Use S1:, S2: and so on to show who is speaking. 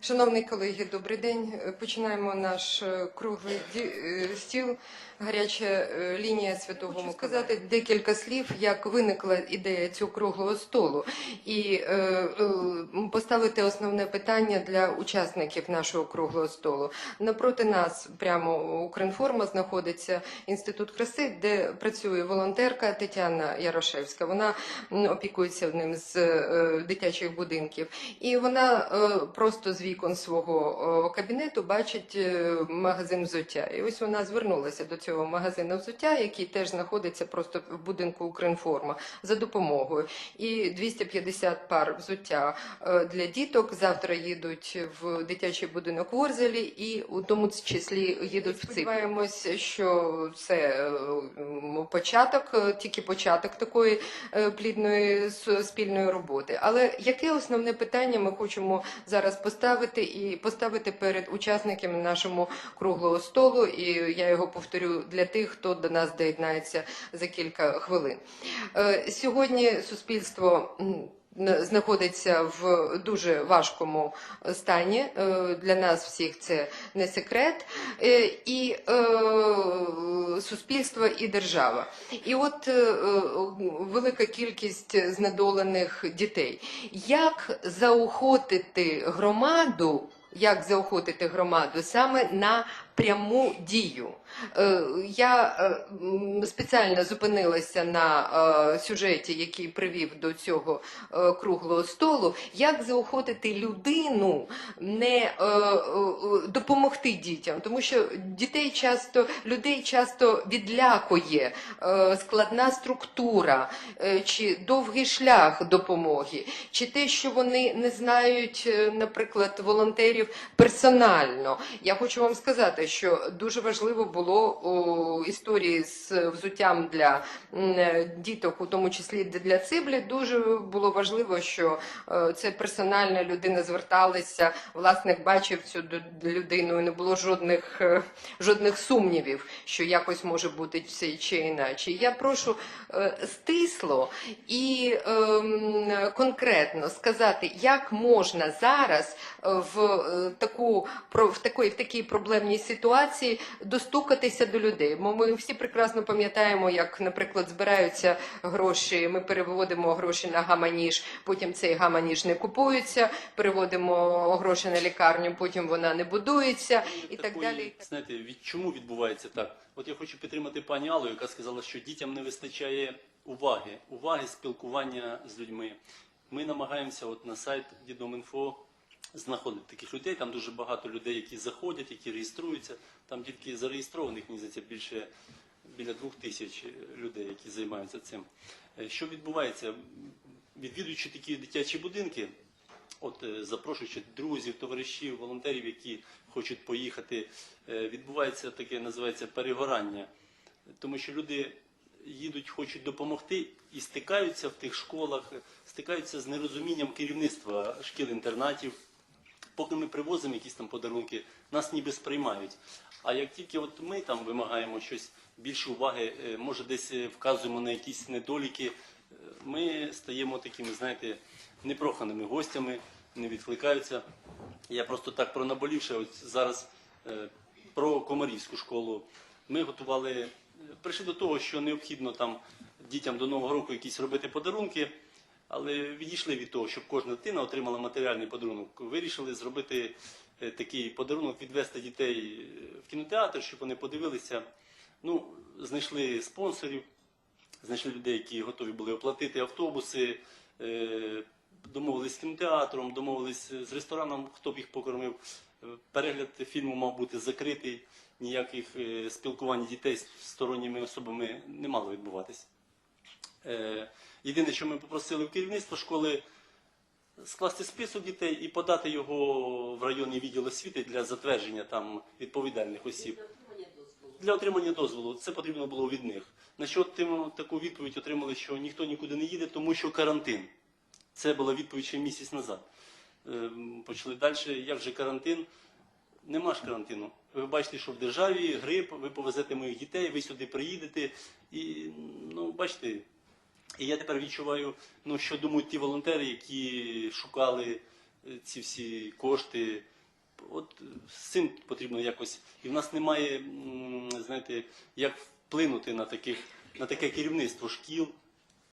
S1: Шановні колеги, добрий день. Е, Починаємо наш е, круглий е, стіл. Гаряча лінія Святого Миколая. сказати декілька слів, як виникла ідея цього круглого столу, і е, е, поставити основне питання для учасників нашого круглого столу. Напроти нас, прямо Укрінформа, знаходиться інститут краси, де працює волонтерка Тетяна Ярошевська. Вона опікується одним з е, дитячих будинків. І вона е, просто з вікон свого е, кабінету бачить е, магазин взуття. І ось вона звернулася до цього магазину взуття, який теж знаходиться просто в будинку Укрінформа за допомогою. І 250 пар взуття е, для діток завтра їдуть в дитячий будинок в Орзелі і у тому числі їдуть в ЦИП. Сподіваємось, що це початок, тільки початок такої плідної спільної роботи. Але яке основне питання ми хочемо зараз поставити і поставити перед учасниками нашому круглого столу? І я його повторю для тих, хто до нас доєднається за кілька хвилин. Е, Сьогодні суспільство. Знаходиться в дуже важкому стані. Е, Для нас всіх це не секрет. Е, І е, суспільство, і держава. І от велика кількість знедолених дітей. Як заохотити громаду? Як заохотити громаду саме на пряму дію? Е, Я е, спеціально зупинилася на е, сюжеті, який привів до цього круглого столу. Як заохотити людину не допомогти дітям, тому що дітей часто людей часто відлякує складна структура, чи довгий шлях допомоги, чи те, що вони не знають, наприклад, волонтерів персонально. Я хочу вам сказати, що дуже важливо було у історії з взуттям для е, діток, у тому числі для циблі, дуже було важливо, що е, це персональна людина зверталася, власник бачив цю людину, і не було жодних, е, жодних сумнівів, що якось може бути це чи іначе. Я прошу стисло і ем, конкретно сказати, як можна зараз в таку в такої в такій проблемній ситуації достукатися до людей. Бо ми всі прекрасно пам'ятаємо, як, наприклад, збираються гроші. Ми переводимо гроші на гаманіж, потім цей гаманіж не купується, переводимо гроші на лікарню, потім вона не будується і так
S2: Такої,
S1: далі.
S2: Знаєте, від чому відбувається так? От я хочу підтримати пані Аллу, яка сказала, що дітям не вистачає уваги, уваги, спілкування з людьми. Ми намагаємося от на сайт Дідом.Інфо знаходити таких людей. Там дуже багато людей, які заходять, які реєструються. Там тільки зареєстрованих, здається, більше біля двох тисяч людей, які займаються цим. Е, Що відбувається? Відвідуючи такі дитячі будинки, от е, запрошуючи друзів, товаришів, волонтерів, які хочуть поїхати, е, відбувається таке, називається перегорання. Тому що люди їдуть, хочуть допомогти і стикаються в тих школах, стикаються з нерозумінням керівництва шкіл-інтернатів. Поки ми привозимо якісь там подарунки, нас ніби сприймають. А як тільки от ми там вимагаємо щось більше уваги, е, може десь е, вказуємо на якісь недоліки, е, ми стаємо такими, знаєте, непроханими гостями, не відкликаються. Я просто так про наболівше, от зараз про комарівську школу. Ми готували, прийшли до того, що необхідно там дітям до Нового року якісь робити подарунки, але відійшли від того, щоб кожна дитина отримала матеріальний подарунок. Вирішили зробити е, такий подарунок, відвести дітей е, в кінотеатр, щоб вони подивилися. Ну, знайшли спонсорів, знайшли людей, які готові були оплатити автобуси, е, домовились з кінотеатром, домовились з рестораном, хто б їх покормив. Перегляд фільму мав бути закритий, ніяких спілкувань дітей з сторонніми особами не мало відбуватися. Е, Єдине, що ми попросили в керівництво школи скласти список дітей і подати його в районний відділ освіти для затвердження там відповідальних осіб. Для отримання дозволу це потрібно було від них. На що тим таку відповідь отримали, що ніхто нікуди не їде, тому що карантин. Це була відповідь ще місяць назад. Ем, Почали далі. Як же карантин? Нема ж карантину. Ви бачите, що в державі грип, ви повезете моїх дітей, ви сюди приїдете. І ну, бачите, і я тепер відчуваю, ну що думають ті волонтери, які шукали е, ці всі кошти. От е, з цим потрібно якось. І в нас немає, знаєте, як вплинути на таких на таке керівництво шкіл,